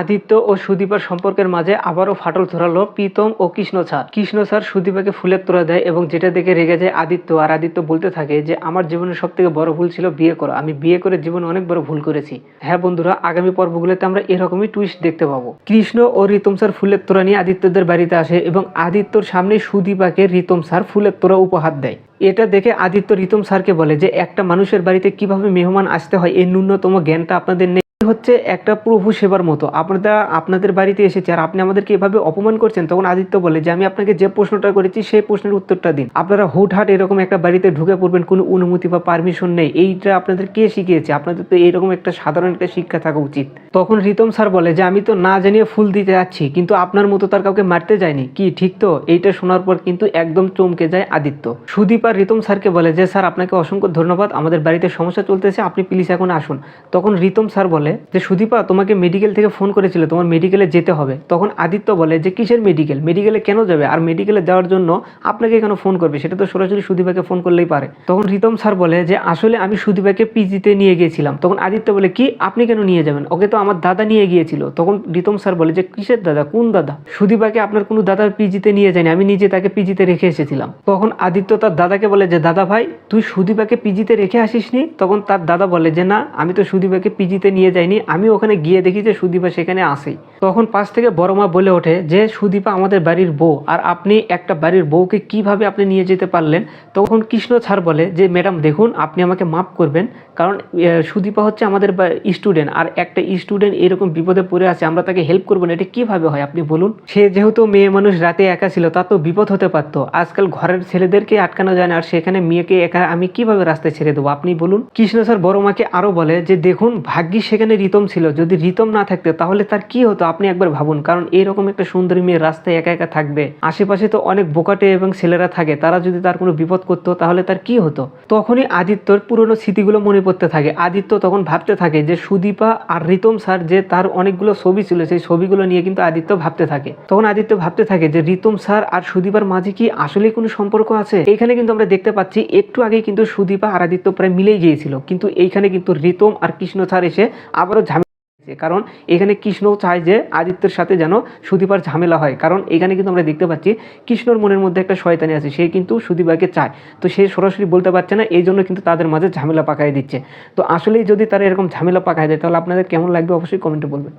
আদিত্য ও সুদীপার সম্পর্কের মাঝে আবারও ফাটল ধরালো প্রীতম ও কৃষ্ণ স্যার কৃষ্ণ স্যার সুদীপাকে ফুলের তোড়া দেয় এবং যেটা দেখে রেগে যায় আদিত্য। আর আদিত্য বলতে থাকে যে, আমার জীবনের সব থেকে বড় ভুল ছিল বিয়ে করা। আমি বিয়ে করে জীবনে অনেক বড় ভুল করেছি। হ্যাঁ বন্ধুরা, আগামী পর্বগুলোতে আমরা এরকমই টুইস্ট দেখতে পাবো। কৃষ্ণ ও রিতম স্যার ফুলের তোরা নিয়ে আদিত্যদের বাড়িতে আসে এবং আদিত্যর সামনে সুদীপাকে রিতম স্যার ফুলের তোড়া উপহার দেয়। এটা দেখে আদিত্য রিতম স্যারকে বলে যে, একটা মানুষের বাড়িতে কীভাবে মেহমান আসতে হয় এই ন্যূনতম জ্ঞানটা আপনাদের নেই। হচ্ছে একটা প্রভু সেবার মতো। আপনারা, আপনাদের বাড়িতে এসেছে আর আপনি আমাদেরকে এভাবে অপমান করছেন, তখন আদিত্য বলে যে, আমি আপনাকে যে প্রশ্নটা করেছি, সেই প্রশ্নের উত্তরটা দিন। আপনারা হুটহাট এরকম একটা বাড়িতে ঢুকে পড়বেন, কোনো অনুমতি বা পারমিশন নেই। এইটা আপনাদের কে শিখিয়েছে? আপনাদের তো এইরকম একটা সাধারণ একটা শিক্ষা থাকা উচিত। তখন রিতম স্যার বলে যে, আমি তো না জানিয়ে ফুল দিতে যাচ্ছি, কিন্তু আপনার মতো তার কাউকে মারতে যায়নি। কি, ঠিক তো? এইটা শোনার পর কিন্তু একদম চমকে যায় আদিত্য। সুদীপ আর রিতম স্যারকে বলে যে, স্যার, আপনাকে অসংখ্য ধন্যবাদ। আমাদের বাড়িতে সমস্যা চলতেছে, আপনি প্লিজ এখন আসুন। তখন রিতম স্যার বলে যে সুদীপা তোমাকে মেডিকেল থেকে ফোন করেছিল, তোমার মেডিকেলে যেতে হবে। তখন আদিত্য বলে যে, কিসের মেডিকেল মেডিকেলে কেন যাবে? আর মেডিকেলে যাওয়ার জন্য আপনাকে কেন ফোন করবে? সেটা তো সরাসরি সুদীপাকে ফোন করলেই পারে। তখন রিতম স্যার বলে যে, আসলে আমি সুদীপাকে পিজিতে নিয়ে গিয়েছিলাম তখন আদিত্য বলে, কি? আপনি কেন নিয়ে যাবেন? ওকে তো আমার দাদা নিয়ে গিয়েছিল। তখন রিতম স্যার বলে যে, কিসের দাদা? কোন দাদা? সুদীপাকে, আপনার কোনো দাদার পিজিতে নিয়ে যায়নি। আমি নিজে তাকে পিজিতে রেখে এসেছিলাম। তখন আদিত্য তার দাদাকে বলে যে, দাদা ভাই, তুই সুদীপাকে পিজিতে রেখে আসিসনি? তখন তার দাদা বলে যে, না, আমি তো সুদীপাকে পিজিতে নিয়ে যাইনি আমি ওখানে গিয়ে দেখি যে সুদীপা সেখানে আসেই তখন পাশ থেকে বড় মা বলে ওঠে যে, সুদীপা আমাদের বাড়ির বউ, আর আপনি একটা বাড়ির বউকে কীভাবে আপনি নিয়ে যেতে পারলেন? তখন কৃষ্ণ ছাড় বলে যে, ম্যাডাম, দেখুন, আপনি আমাকে মাফ করবেন, কারণ সুদীপা হচ্ছে আমাদের স্টুডেন্ট আর একটা স্টুডেন্ট এরকম বিপদে পড়ে আছে, আমরা তাকে হেল্প করব না, এটা কীভাবে হয়, আপনি বলুন? সে যেহেতু মেয়ে মানুষ, রাতে একা ছিল, তা তো বিপদ হতে পারতো। আজকাল ঘরের ছেলেদেরকে আটকানো যায় না, আর সেখানে মেয়েকে একা আমি কীভাবে রাস্তায় ছেড়ে দেবো, আপনি বলুন? কৃষ্ণ স্যার বড় মাকে আরও বলে যে, দেখুন, ভাগ্যিস সেখানে রিতম ছিল। যদি রিতম না থাকতো, তাহলে তার কি হতো? আপনি একবার ভাবুন। কারণ এরকম একটা সুন্দরী মেয়ে রাস্তায় একা একা থাকবে। আশেপাশে তো অনেক বোকাটে এবং ছেলেরা থাকে। তারা যদি তার কোনো বিপদ করতো, তাহলে তার কি হতো? তখনই আদিত্যর পুরনো স্মৃতিগুলো মনে পড়তে থাকে। আদিত্য তখন ভাবতে থাকে যে, সুদীপা আর রিতম স্যার যে তার অনেকগুলো ছবি ছিল, সেই ছবিগুলো নিয়ে কিন্তু আদিত্য ভাবতে থাকে। তখন আদিত্য ভাবতে থাকে যে, রিতম স্যার আর সুদীপার মাঝে কি আসলে কোনো সম্পর্ক আছে? এখানে কিন্তু আমরা দেখতে পাচ্ছি, একটু আগে কিন্তু সুদীপা আর আদিত্য প্রায় মিলেই গিয়েছিল। কিন্তু এইখানে কিন্তু রিতম আর কৃষ্ণ স্যার এসে আবারও ঝামেলা কারণ এখানে কৃষ্ণ চায় যে আদিত্যের সাথে যেন সুদীপার ঝামেলা হয়। কারণ এখানে কিন্তু আমরা দেখতে পাচ্ছি কৃষ্ণর মনের মধ্যে একটা শয়তানি আছে। সে কিন্তু সুদীপাকে চায়। তো সে সরাসরি বলতে পারছে না। এই জন্য কিন্তু তাদের মাঝে ঝামেলা পাকায় দিচ্ছে। তো আসলেই যদি তারা এরকম ঝামেলা পাকায় দেয়, তাহলে আপনাদের কেমন লাগবে? অবশ্যই কমেন্টে বলবেন।